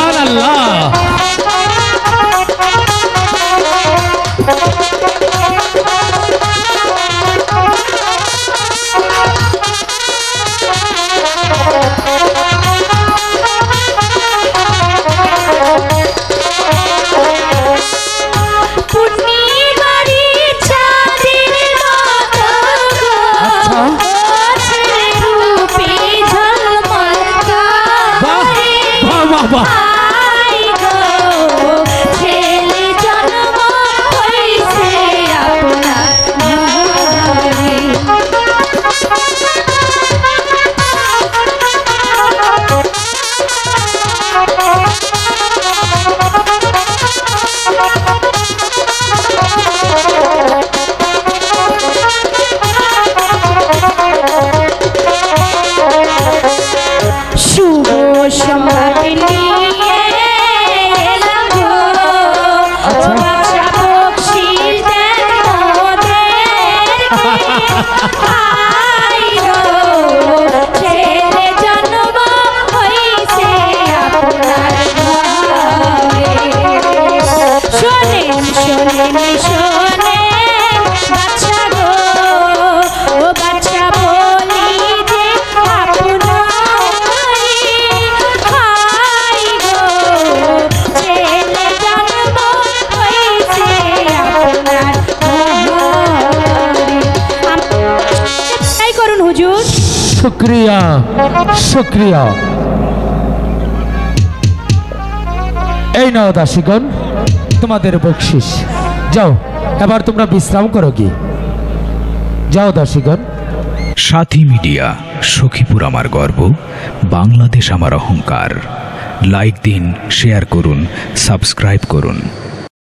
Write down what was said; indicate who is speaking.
Speaker 1: சுபான் அல்லாஹ் শোনেন, শোনেন, শোনেন,
Speaker 2: শুক্রিয়া শুক্রিয়া। এই নাও দাসীগণ, তোমাদের বকশিস। যাও, এবার তোমরা বিশ্রাম করো কি যাও দাসীগণ।
Speaker 3: সাথী মিডিয়া, সখীপুর আমার গর্ব, বাংলাদেশ আমার অহংকার। লাইক দিন, শেয়ার করুন, সাবস্ক্রাইব করুন।